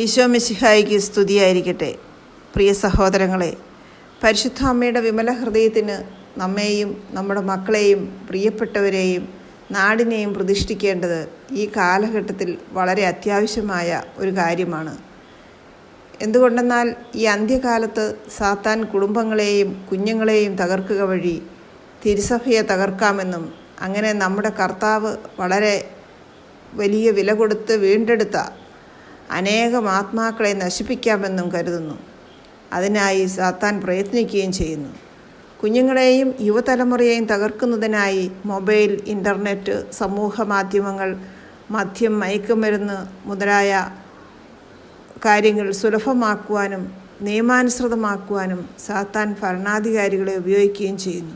ഈശോ മിശിഹായിക്ക് സ്തുതിയായിരിക്കട്ടെ. പ്രിയ സഹോദരങ്ങളെ പരിശുദ്ധ അമ്മയുടെ വിമല ഹൃദയത്തിന് നമ്മെയും നമ്മുടെ മക്കളെയും പ്രിയപ്പെട്ടവരെയും നാടിനെയും പ്രതിഷ്ഠിക്കേണ്ടത് ഈ കാലഘട്ടത്തിൽ വളരെ അത്യാവശ്യമായ ഒരു കാര്യമാണ്. എന്തുകൊണ്ടെന്നാൽ ഈ അന്ത്യകാലത്ത് സാത്താൻ കുടുംബങ്ങളെയും കുഞ്ഞുങ്ങളെയും തകർക്കുക വഴി തിരുസഭയെ തകർക്കാമെന്നും അങ്ങനെ നമ്മുടെ കർത്താവ് വളരെ വലിയ വില കൊടുത്ത് വീണ്ടെടുത്ത അനേകം ആത്മാക്കളെ നശിപ്പിക്കാമെന്നും കരുതുന്നു. അതിനായി സാത്താൻ പ്രയത്നിക്കുകയും ചെയ്യുന്നു. കുഞ്ഞുങ്ങളെയും യുവതലമുറയെയും തകർക്കുന്നതിനായി മൊബൈൽ ഇന്റർനെറ്റ് സമൂഹ മാധ്യമങ്ങൾ മദ്യം മയക്കുമരുന്ന് മുതലായ കാര്യങ്ങൾ സുലഭമാക്കുവാനും നിയമാനുസൃതമാക്കുവാനും സാത്താൻ ഭരണാധികാരികളെ ഉപയോഗിക്കുകയും ചെയ്യുന്നു.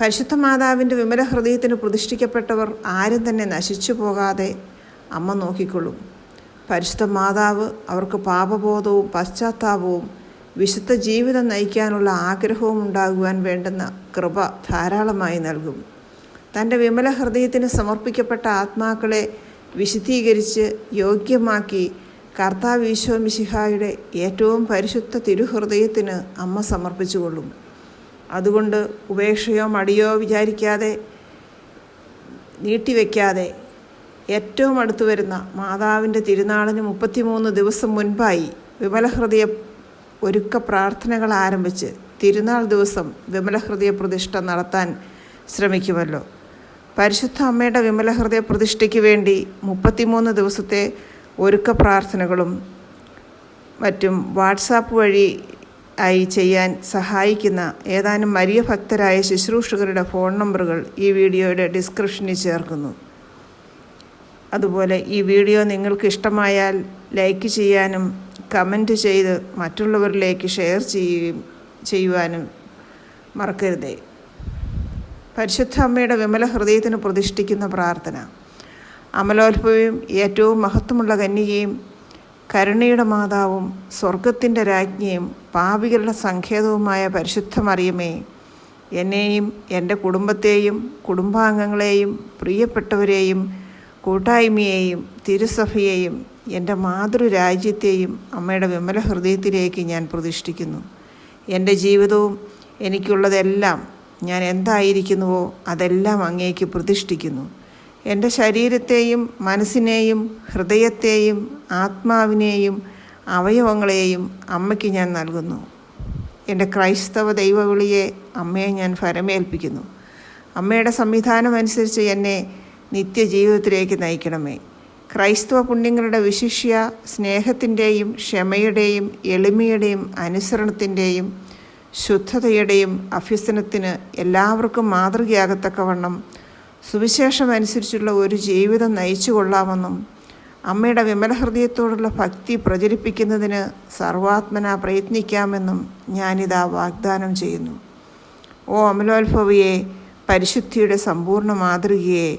പരിശുദ്ധ മാതാവിന്റെ വിമല ഹൃദയത്തിന് പ്രതിഷ്ഠിക്കപ്പെട്ടവർ ആരും തന്നെ നശിച്ചു പോകാതെ അമ്മ നോക്കിക്കൊള്ളും. പരിശുദ്ധ മാതാവ് അവർക്ക് പാപബോധവും പശ്ചാത്താപവും വിശുദ്ധ ജീവിതം നയിക്കാനുള്ള ആഗ്രഹവും ഉണ്ടാകുവാൻ വേണ്ടുന്ന കൃപ ധാരാളമായി നൽകും. തന്റെ വിമല ഹൃദയത്തിന് സമർപ്പിക്കപ്പെട്ട ആത്മാക്കളെ വിശുദ്ധീകരിച്ച് യോഗ്യമാക്കി കർത്താവ് ഈശോ മിശിഹായുടെ ഏറ്റവും പരിശുദ്ധ തിരുഹൃദയത്തിന് അമ്മ സമർപ്പിച്ചുകൊള്ളും. അതുകൊണ്ട് ഉപേക്ഷയോ മടിയോ വിചാരിക്കാതെ നീട്ടിവെക്കാതെ ഏറ്റവും അടുത്തു വരുന്ന മാതാവിന്റെ തിരുനാളിന് മുപ്പത്തിമൂന്ന് ദിവസം മുൻപായി വിമലഹൃദയ ഒരുക്ക പ്രാർത്ഥനകൾ ആരംഭിച്ച് തിരുനാൾ ദിവസം വിമലഹൃദയ പ്രതിഷ്ഠ നടത്താൻ ശ്രമിക്കുമല്ലോ. പരിശുദ്ധ അമ്മയുടെ വിമലഹൃദയ പ്രതിഷ്ഠയ്ക്ക് വേണ്ടി മുപ്പത്തിമൂന്ന് ദിവസത്തെ ഒരുക്ക പ്രാർത്ഥനകളും മറ്റും വാട്സാപ്പ് വഴി ആയി ചെയ്യാൻ സഹായിക്കുന്ന ഏതാനും മരിയ ഭക്തരായ ശുശ്രൂഷകരുടെ ഫോൺ നമ്പറുകൾ ഈ വീഡിയോയുടെ ഡിസ്ക്രിപ്ഷനിൽ ചേർക്കുന്നു. അതുപോലെ ഈ വീഡിയോ നിങ്ങൾക്ക് ഇഷ്ടമായാൽ ലൈക്ക് ചെയ്യാനും കമന്റ് ചെയ്ത് മറ്റുള്ളവരിലേക്ക് ഷെയർ ചെയ്യുകയും ചെയ്യുവാനും മറക്കരുതേ. പരിശുദ്ധ അമ്മയുടെ വിമല ഹൃദയത്തിന് പ്രതിഷ്ഠിക്കുന്ന പ്രാർത്ഥന. അമലോത്ഭവയും ഏറ്റവും മഹത്വമുള്ള കന്യകയും കരുണയുടെ മാതാവും സ്വർഗത്തിന്റെ രാജ്ഞിയും പാപികളുടെ സങ്കേതവുമായ പരിശുദ്ധ മറിയമേ എന്നെയും എന്റെ കുടുംബത്തെയും കുടുംബാംഗങ്ങളെയും പ്രിയപ്പെട്ടവരെയും കൂട്ടായ്മയെയും തിരുസഭയെയും എന്റെ മാതൃരാജ്യത്തെയും അമ്മയുടെ വിമല ഹൃദയത്തിലേക്ക് ഞാൻ പ്രതിഷ്ഠിക്കുന്നു. എന്റെ ജീവിതവും എനിക്കുള്ളതെല്ലാം ഞാൻ എന്തായിരിക്കുന്നുവോ അതെല്ലാം അങ്ങേക്ക് പ്രതിഷ്ഠിക്കുന്നു. എന്റെ ശരീരത്തെയും മനസ്സിനെയും ഹൃദയത്തെയും ആത്മാവിനെയും അവയവങ്ങളെയും അമ്മയ്ക്ക് ഞാൻ നൽകുന്നു. എന്റെ ക്രൈസ്തവ ദൈവവിളിയെ അമ്മയെ ഞാൻ ഫരമേൽപ്പിക്കുന്നു. അമ്മയുടെ സംവിധാനമനുസരിച്ച് എന്നെ നിത്യജീവിതത്തിലേക്ക് നയിക്കണമേ. ക്രൈസ്തവ പുണ്യങ്ങളുടെ വിശിഷ്യ സ്നേഹത്തിന്റെയും ക്ഷമയുടെയും എളിമയുടെയും അനുസരണത്തിന്റെയും ശുദ്ധതയുടെയും അഭ്യസനത്തിന് എല്ലാവർക്കും മാതൃകയാകത്തക്കവണ്ണം സുവിശേഷം അനുസരിച്ചുള്ള ഒരു ജീവിതം നയിച്ചു കൊള്ളാമെന്നും അമ്മയുടെ വിമലഹൃദയത്തോടുള്ള ഭക്തി പ്രചരിപ്പിക്കുന്നതിന് സർവാത്മന പ്രയത്നിക്കാമെന്നും ഞാനിതാ വാഗ്ദാനം ചെയ്യുന്നു. ഓ അമലോത്ഭവിയെ പരിശുദ്ധിയുടെ സമ്പൂർണ മാതൃകയെ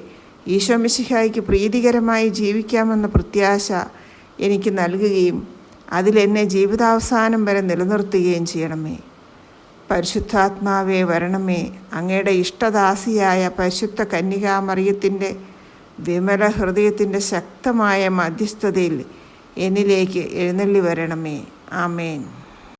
ഈശോമിശിഹായിക്ക് പ്രീതികരമായി ജീവിക്കാമെന്ന പ്രത്യാശ എനിക്ക് നൽകുകയും അതിലെന്നെ ജീവിതാവസാനം വരെ നിലനിർത്തുകയും ചെയ്യണമേ. പരിശുദ്ധാത്മാവേ വരണമേ. അങ്ങയുടെ ഇഷ്ടദാസിയായ പരിശുദ്ധ കന്യകാമറിയത്തിന്റെ വിമല ഹൃദയത്തിന്റെ ശക്തമായ മധ്യസ്ഥതയിൽ എന്നിലേക്ക് എഴുന്നള്ളി വരണമേ. ആമേൻ.